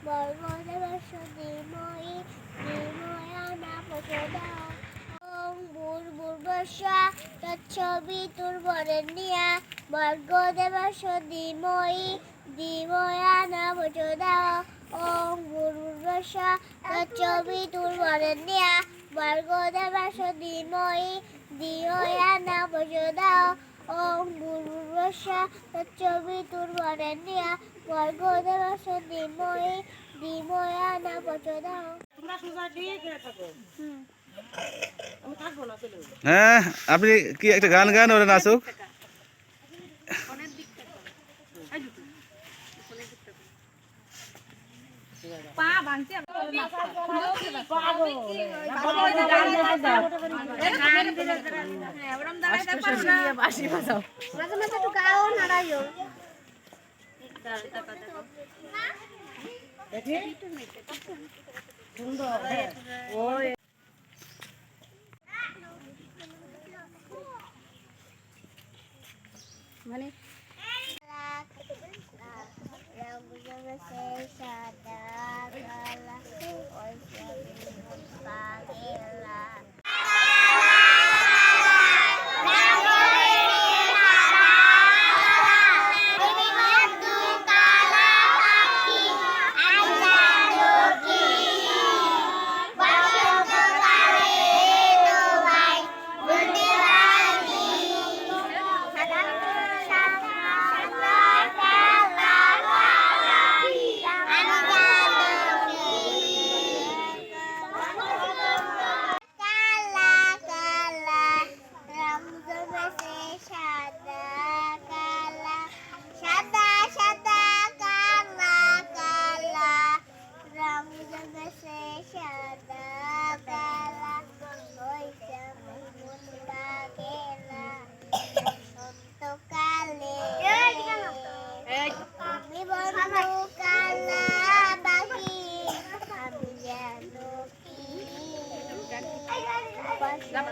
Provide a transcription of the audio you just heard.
ছবি তোর বরের নিয়া বর্গ দেবস দিময়ী দিময়া না প্রচোদা ওম বুর বুর্বশা তোর ছবি তোর বরের নিয়া বর্গ দেবস দিময়ী দিময়া না প্রচোদা ওম বুর বুর্বশা তোর ছবি তোর বরের নিয়া বর্গ দেবস দিময়ী দিময়া না প্রচোদা ওম বুর্বশা তোর ছবি তোর বরের নিয়া বর্গ দেবস দিময়ী দিময়া না প্রচোদা তোমরা সোজা দিয়ে গিয়ে থাকো। হ্যাঁ আপনি কি একটা গান গান ওরা নাচুক? নাড়াইও দেখি সুন্দর মানে Malaki o sabi mo pangila.